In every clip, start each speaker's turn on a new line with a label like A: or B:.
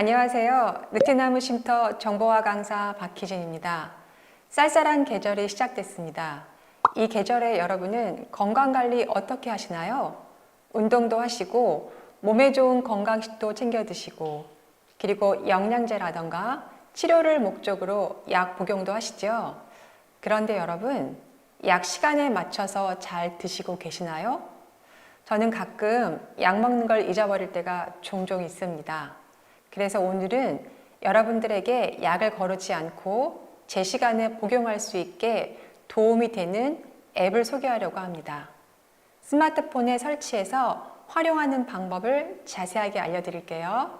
A: 안녕하세요. 느티나무 쉼터 정보화 강사 박희진입니다. 쌀쌀한 계절이 시작됐습니다. 이 계절에 여러분은 건강 관리 어떻게 하시나요? 운동도 하시고 몸에 좋은 건강식도 챙겨 드시고 그리고 영양제라던가 치료를 목적으로 약 복용도 하시죠. 그런데 여러분 약 시간에 맞춰서 잘 드시고 계시나요? 저는 가끔 약 먹는 걸 잊어버릴 때가 종종 있습니다. 그래서 오늘은 여러분들에게 약을 거르지 않고 제 시간에 복용할 수 있게 도움이 되는 앱을 소개하려고 합니다. 스마트폰에 설치해서 활용하는 방법을 자세하게 알려드릴게요.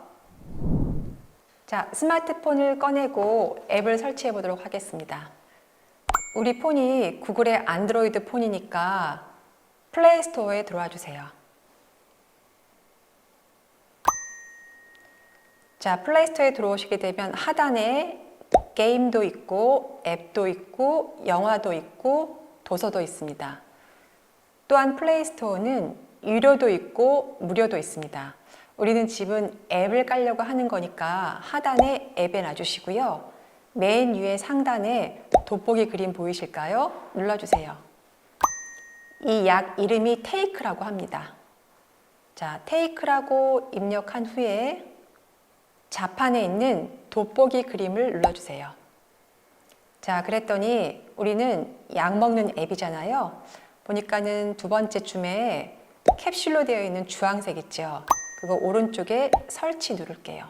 A: 자, 스마트폰을 꺼내고 앱을 설치해 보도록 하겠습니다. 우리 폰이 구글의 안드로이드 폰이니까 플레이 스토어에 들어와 주세요. 자, 플레이 스토어에 들어오시게 되면 하단에 게임도 있고 앱도 있고 영화도 있고 도서도 있습니다. 또한 플레이 스토어는 유료도 있고 무료도 있습니다. 우리는 집은 앱을 깔려고 하는 거니까 하단에 앱에 놔주시고요. 맨 위에 상단에 돋보기 그림 보이실까요? 눌러주세요. 이 약 이름이 테이크라고 합니다. 자, 테이크라고 입력한 후에 자판에 있는 돋보기 그림을 눌러주세요. 자, 그랬더니 우리는 약 먹는 앱이잖아요. 보니까는 두 번째 줌에 캡슐로 되어 있는 주황색 있죠. 그거 오른쪽에 설치 누를게요.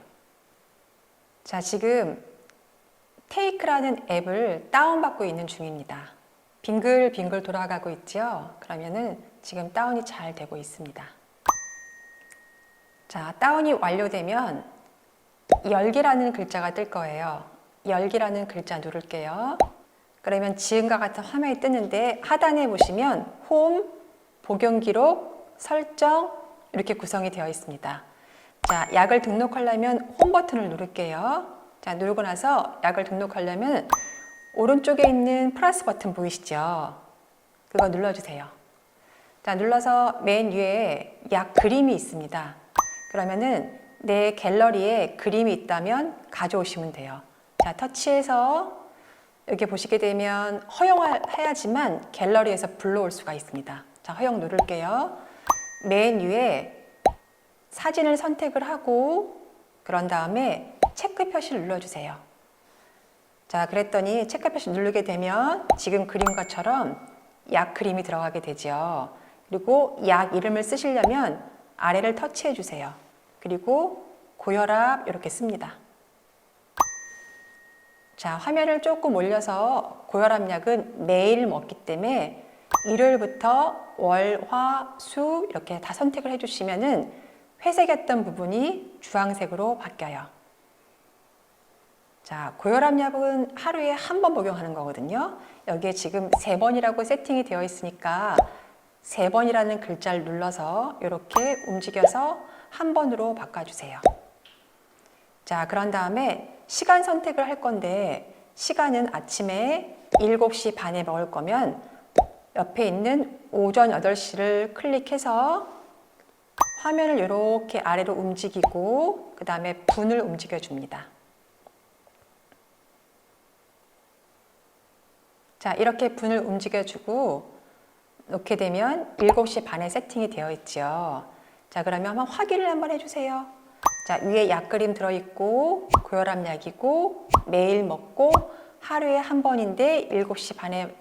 A: 자, 지금 테이크라는 앱을 다운받고 있는 중입니다. 빙글빙글 돌아가고 있죠. 그러면은 지금 다운이 잘 되고 있습니다. 자, 다운이 완료되면 열기라는 글자가 뜰 거예요. 열기라는 글자 누를게요. 그러면 지금과 같은 화면이 뜨는데 하단에 보시면 홈, 복용 기록, 설정 이렇게 구성이 되어 있습니다. 자, 약을 등록하려면 홈 버튼을 누를게요. 자, 누르고 나서 약을 등록하려면 오른쪽에 있는 플러스 버튼 보이시죠? 그거 눌러주세요. 자, 눌러서 맨 위에 약 그림이 있습니다. 그러면은 내 갤러리에 그림이 있다면 가져오시면 돼요. 자, 터치해서 여기 보시게 되면 허용해야지만 갤러리에서 불러올 수가 있습니다. 자, 허용 누를게요. 맨 위에 사진을 선택을 하고 그런 다음에 체크 표시를 눌러주세요. 자, 그랬더니 체크 표시 누르게 되면 지금 그린 것처럼 약 그림이 들어가게 되죠. 그리고 약 이름을 쓰시려면 아래를 터치해 주세요. 그리고 고혈압 이렇게 씁니다. 자, 화면을 조금 올려서 고혈압 약은 매일 먹기 때문에 일요일부터 월, 화, 수 이렇게 다 선택을 해주시면은 회색이었던 부분이 주황색으로 바뀌어요. 자, 고혈압 약은 하루에 한 번 복용하는 거거든요. 여기에 지금 세 번이라고 세팅이 되어 있으니까 세 번이라는 글자를 눌러서 이렇게 움직여서 한 번으로 바꿔주세요. 자, 그런 다음에 시간 선택을 할 건데 시간은 아침에 7시 반에 먹을 거면 옆에 있는 오전 8시를 클릭해서 화면을 이렇게 아래로 움직이고 그 다음에 분을 움직여 줍니다. 자, 이렇게 분을 움직여주고 놓게 되면 7시 반에 세팅이 되어 있죠. 자, 그러면 한번 확인을 한번 해주세요. 자, 위에 약 그림 들어있고, 고혈압 약이고, 매일 먹고, 하루에 한 번인데 7시 반에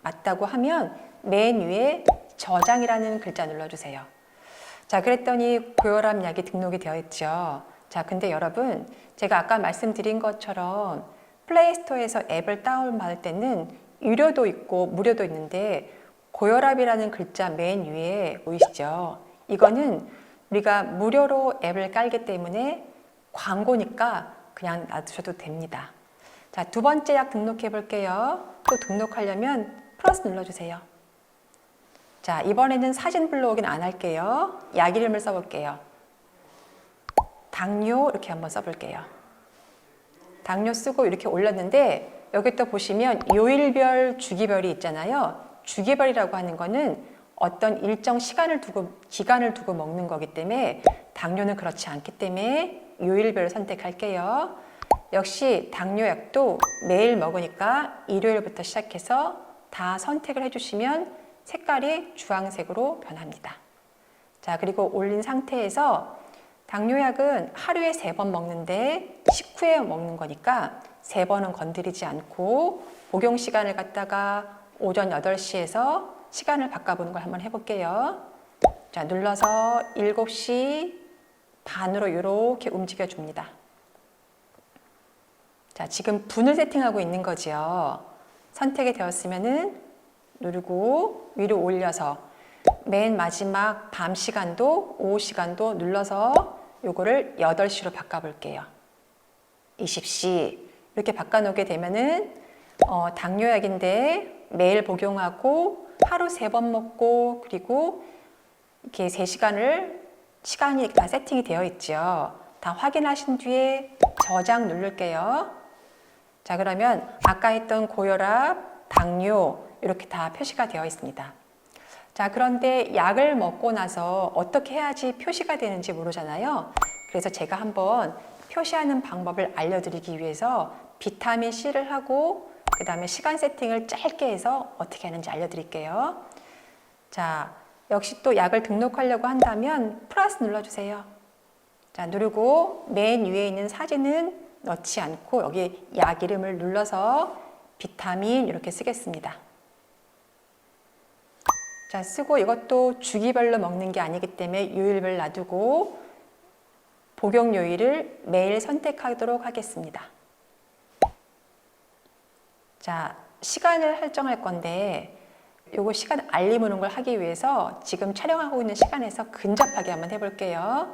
A: 맞다고 하면 맨 위에 저장이라는 글자 눌러주세요. 자, 그랬더니 고혈압 약이 등록이 되어 있죠. 자, 근데 여러분, 제가 아까 말씀드린 것처럼 플레이스토어에서 앱을 다운받을 때는 유료도 있고 무료도 있는데 고혈압이라는 글자 맨 위에 보이시죠? 이거는 우리가 무료로 앱을 깔기 때문에 광고니까 그냥 놔두셔도 됩니다. 자, 두 번째 약 등록해 볼게요. 또 등록하려면 플러스 눌러주세요. 자, 이번에는 사진 블록은 안 할게요. 약 이름을 써볼게요. 당뇨 이렇게 한번 써볼게요. 당뇨 쓰고 이렇게 올렸는데 여기 또 보시면 요일별 주기별이 있잖아요. 주기별이라고 하는 거는 어떤 일정 시간을 두고 기간을 두고 먹는 거기 때문에 당뇨는 그렇지 않기 때문에 요일별로 선택할게요. 역시 당뇨약도 매일 먹으니까 일요일부터 시작해서 다 선택을 해주시면 색깔이 주황색으로 변합니다. 자, 그리고 올린 상태에서 당뇨약은 하루에 세 번 먹는데 식후에 먹는 거니까 세 번은 건드리지 않고 복용 시간을 갖다가 오전 8시에서 시간을 바꿔보는 걸 한번 해볼게요. 자, 눌러서 7시 반으로 이렇게 움직여 줍니다. 자, 지금 분을 세팅하고 있는 거지요. 선택이 되었으면은 누르고 위로 올려서 맨 마지막 밤 시간도 오후 시간도 눌러서 요거를 8시로 바꿔볼게요. 20시 이렇게 바꿔놓게 되면은 어, 당뇨약인데 매일 복용하고 하루 세 번 먹고 그리고 이렇게 3시간을 시간이 다 세팅이 되어 있죠. 다 확인하신 뒤에 저장 누를게요. 자, 그러면 아까 했던 고혈압, 당뇨 이렇게 다 표시가 되어 있습니다. 자, 그런데 약을 먹고 나서 어떻게 해야지 표시가 되는지 모르잖아요. 그래서 제가 한번 표시하는 방법을 알려드리기 위해서 비타민 C를 하고 그 다음에 시간 세팅을 짧게 해서 어떻게 하는지 알려드릴게요. 자, 역시 또 약을 등록하려고 한다면 플러스 눌러주세요. 자, 누르고 맨 위에 있는 사진은 넣지 않고 여기 약 이름을 눌러서 비타민 이렇게 쓰겠습니다. 자, 쓰고 이것도 주기별로 먹는 게 아니기 때문에 요일별 놔두고 복용 요일을 매일 선택하도록 하겠습니다. 자, 시간을 설정할 건데 요거 시간 알림 오는 걸 하기 위해서 지금 촬영하고 있는 시간에서 근접하게 한번 해볼게요.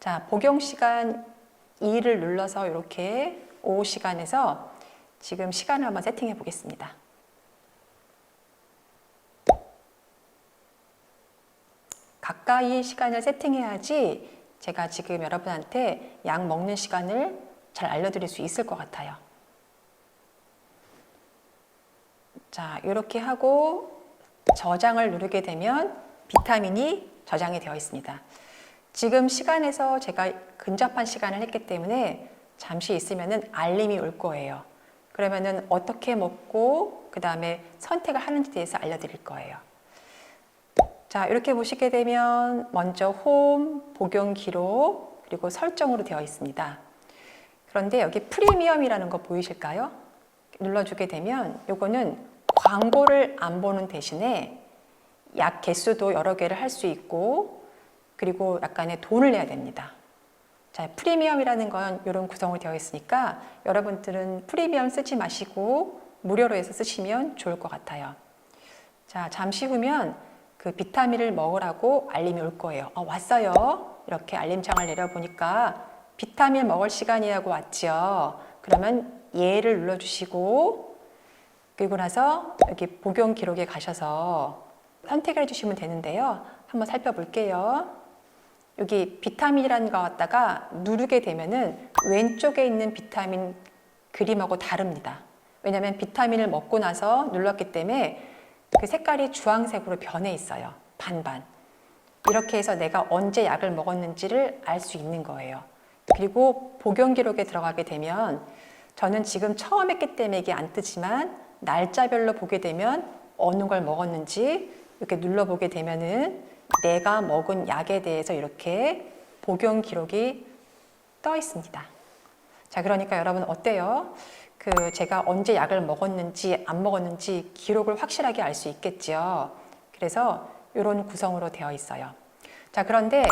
A: 자, 복용 시간 2를 눌러서 이렇게 오후 시간에서 지금 시간을 한번 세팅해 보겠습니다. 가까이 시간을 세팅해야지 제가 지금 여러분한테 약 먹는 시간을 잘 알려드릴 수 있을 것 같아요. 자, 이렇게 하고 저장을 누르게 되면 비타민이 저장이 되어 있습니다. 지금 시간에서 제가 근접한 시간을 했기 때문에 잠시 있으면은 알림이 올 거예요. 그러면은 어떻게 먹고 그 다음에 선택을 하는지 대해서 알려드릴 거예요. 자, 이렇게 보시게 되면 먼저 홈, 복용 기록, 그리고 설정으로 되어 있습니다. 그런데 여기 프리미엄이라는 거 보이실까요? 눌러주게 되면 요거는 광고를 안 보는 대신에 약 개수도 여러 개를 할 수 있고 그리고 약간의 돈을 내야 됩니다. 자, 프리미엄이라는 건 이런 구성으로 되어 있으니까 여러분들은 프리미엄 쓰지 마시고 무료로 해서 쓰시면 좋을 것 같아요. 자, 잠시 후면 그 비타민을 먹으라고 알림이 올 거예요. 어, 왔어요. 이렇게 알림창을 내려보니까 비타민 먹을 시간이라고 왔죠. 그러면 얘를 눌러주시고 그리고 나서 여기 복용 기록에 가셔서 선택을 해주시면 되는데요. 한번 살펴볼게요. 여기 비타민이라는 거 갖다가 누르게 되면은 왼쪽에 있는 비타민 그림하고 다릅니다. 왜냐하면 비타민을 먹고 나서 눌렀기 때문에 그 색깔이 주황색으로 변해 있어요. 반반. 이렇게 해서 내가 언제 약을 먹었는지를 알 수 있는 거예요. 그리고 복용 기록에 들어가게 되면 저는 지금 처음 했기 때문에 이게 안 뜨지만 날짜별로 보게 되면 어느 걸 먹었는지 이렇게 눌러보게 되면은 내가 먹은 약에 대해서 이렇게 복용 기록이 떠 있습니다. 자, 그러니까 여러분 어때요? 그 제가 언제 약을 먹었는지 안 먹었는지 기록을 확실하게 알 수 있겠죠. 그래서 이런 구성으로 되어 있어요. 자, 그런데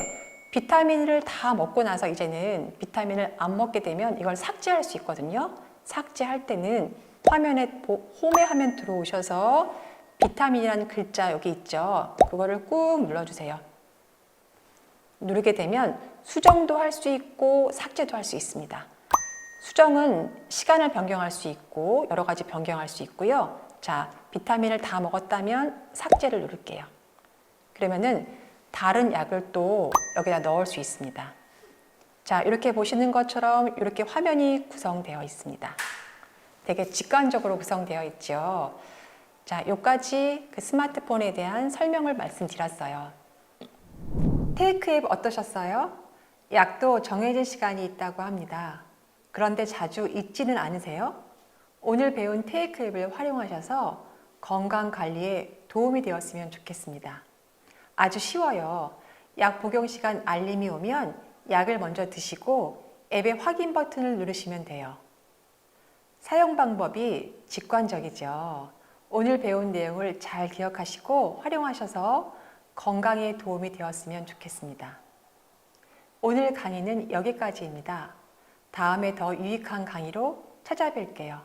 A: 비타민을 다 먹고 나서 이제는 비타민을 안 먹게 되면 이걸 삭제할 수 있거든요. 삭제할 때는 화면에 홈에 화면 들어오셔서 비타민이라는 글자 여기 있죠. 그거를 꾹 눌러주세요. 누르게 되면 수정도 할 수 있고 삭제도 할 수 있습니다. 수정은 시간을 변경할 수 있고 여러 가지 변경할 수 있고요. 자, 비타민을 다 먹었다면 삭제를 누를게요. 그러면은 다른 약을 또 여기다 넣을 수 있습니다. 자, 이렇게 보시는 것처럼 이렇게 화면이 구성되어 있습니다. 되게 직관적으로 구성되어 있죠. 자, 여기까지 그 스마트폰에 대한 설명을 말씀드렸어요. 테이크 앱 어떠셨어요? 약도 정해진 시간이 있다고 합니다. 그런데 자주 잊지는 않으세요? 오늘 배운 테이크 앱을 활용하셔서 건강 관리에 도움이 되었으면 좋겠습니다. 아주 쉬워요. 약 복용 시간 알림이 오면 약을 먼저 드시고 앱의 확인 버튼을 누르시면 돼요. 사용 방법이 직관적이죠. 오늘 배운 내용을 잘 기억하시고 활용하셔서 건강에 도움이 되었으면 좋겠습니다. 오늘 강의는 여기까지입니다. 다음에 더 유익한 강의로 찾아뵐게요.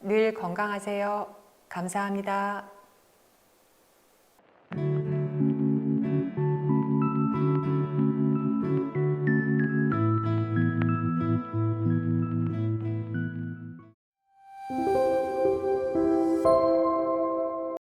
A: 늘 건강하세요. 감사합니다.